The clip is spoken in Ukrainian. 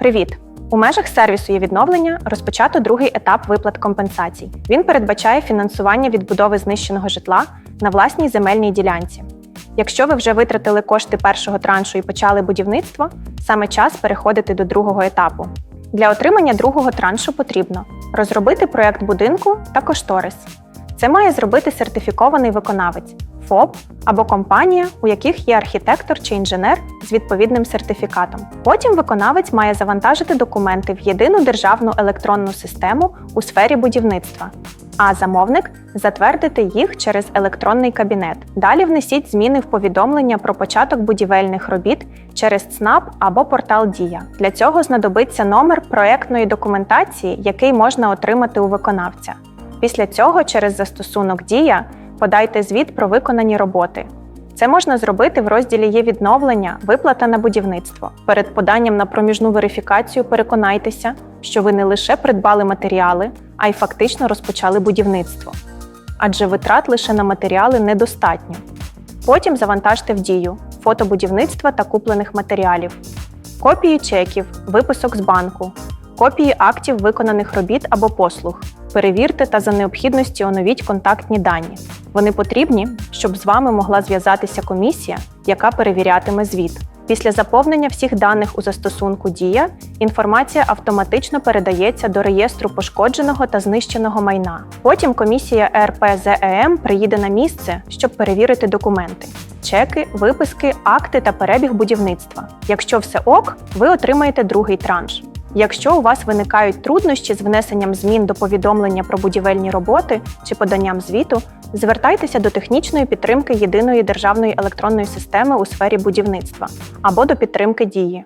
Привіт! У межах сервісу є відновлення розпочато другий етап виплат компенсацій. Він передбачає фінансування відбудови знищеного житла на власній земельній ділянці. Якщо ви вже витратили кошти першого траншу і почали будівництво, саме час переходити до другого етапу. Для отримання другого траншу потрібно розробити проект будинку та кошторис. Це має зробити сертифікований виконавець ФОП або компанія, у яких є архітектор чи інженер з відповідним сертифікатом. Потім виконавець має завантажити документи в єдину державну електронну систему у сфері будівництва, а замовник затвердити їх через електронний кабінет. Далі внесіть зміни в повідомлення про початок будівельних робіт через ЦНАП або портал Дія. Для цього знадобиться номер проектної документації, який можна отримати у виконавця. Після цього через застосунок Дія подайте звіт про виконані роботи. Це можна зробити в розділі Є відновлення, виплата на будівництво. Перед поданням на проміжну верифікацію переконайтеся, що ви не лише придбали матеріали, а й фактично розпочали будівництво. Адже витрат лише на матеріали недостатньо. Потім завантажте в дію фото будівництва та куплених матеріалів, копії чеків, виписок з банку, копії актів виконаних робіт або послуг. Перевірте та за необхідності оновіть контактні дані. Вони потрібні, щоб з вами могла зв'язатися комісія, яка перевірятиме звіт. Після заповнення всіх даних у застосунку Дія інформація автоматично передається до реєстру пошкодженого та знищеного майна. Потім комісія РПЗЕМ приїде на місце, щоб перевірити документи, чеки, виписки, акти та перебіг будівництва. Якщо все ок, ви отримаєте другий транш. Якщо у вас виникають труднощі з внесенням змін до повідомлення про будівельні роботи чи поданням звіту, звертайтеся до технічної підтримки єдиної державної електронної системи у сфері будівництва або до підтримки дії.